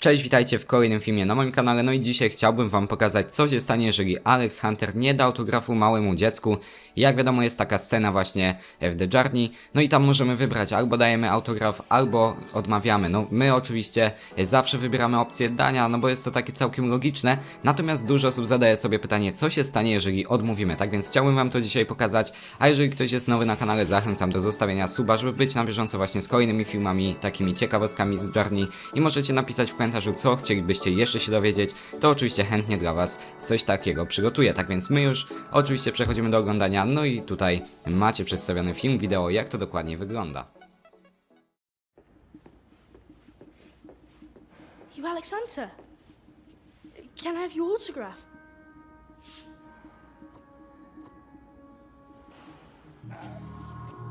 Cześć, witajcie w kolejnym filmie na moim kanale, no i dzisiaj chciałbym wam pokazać co się stanie, jeżeli Alex Hunter nie da autografu małemu dziecku. Jak wiadomo jest taka scena właśnie w The Journey, no i tam możemy wybrać albo dajemy autograf, albo odmawiamy. No my oczywiście zawsze wybieramy opcję dania, no bo jest to takie całkiem logiczne, natomiast dużo osób zadaje sobie pytanie co się stanie, jeżeli odmówimy, tak więc chciałbym wam to dzisiaj pokazać, a jeżeli ktoś jest nowy na kanale zachęcam do zostawienia suba, żeby być na bieżąco właśnie z kolejnymi filmami, takimi ciekawostkami z Journey. I możecie napisać w komentarzu, co chcielibyście jeszcze się dowiedzieć, to oczywiście chętnie dla Was coś takiego przygotuję. Tak więc my już oczywiście przechodzimy do oglądania, no i tutaj macie przedstawiony film, wideo, jak to dokładnie wygląda. You Alex Hunter? Can I have your autograph?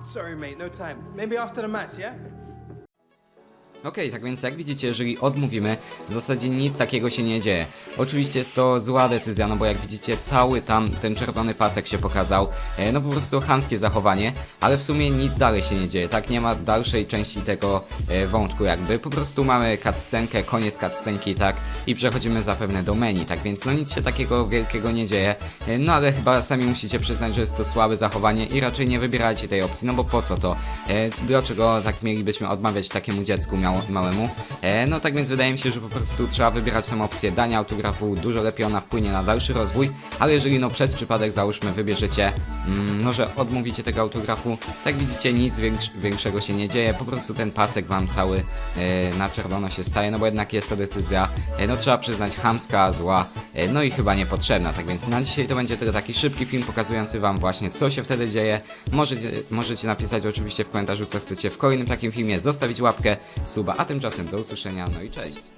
Sorry, mate, no time. Maybe after the match, yeah? Okej, tak więc jak widzicie, jeżeli odmówimy, w zasadzie nic takiego się nie dzieje. Oczywiście jest to zła decyzja, no bo jak widzicie, cały tam ten czerwony pasek się pokazał. E, no po prostu chamskie zachowanie, ale w sumie nic dalej się nie dzieje, tak? Nie ma dalszej części tego e, wątku jakby. Po prostu mamy cutscenkę, koniec cutscenki, tak? I przechodzimy zapewne do menu, tak więc no nic się takiego wielkiego nie dzieje. E, no ale chyba sami musicie przyznać, że jest to słabe zachowanie i raczej nie wybierajcie tej opcji, no bo po co to? E, dlaczego tak mielibyśmy odmawiać takiemu dziecku miało, małemu? E, no tak więc wydaje mi się, że po prostu trzeba wybierać tę opcję dania autografu, dużo lepiej ona wpłynie na dalszy rozwój, ale jeżeli no przez przypadek załóżmy wybierzecie, mm, no że odmówicie tego autografu, tak widzicie nic większ, większego się nie dzieje, po prostu ten pasek wam cały e, na czerwono się staje, no bo jednak jest to decyzja, e, no trzeba przyznać chamska, zła, no i chyba niepotrzebna, tak więc na dzisiaj to będzie tylko taki szybki film pokazujący wam właśnie co się wtedy dzieje, możecie, możecie napisać oczywiście w komentarzu co chcecie w kolejnym takim filmie, zostawić łapkę, suba, a tymczasem do usłyszenia, no i cześć.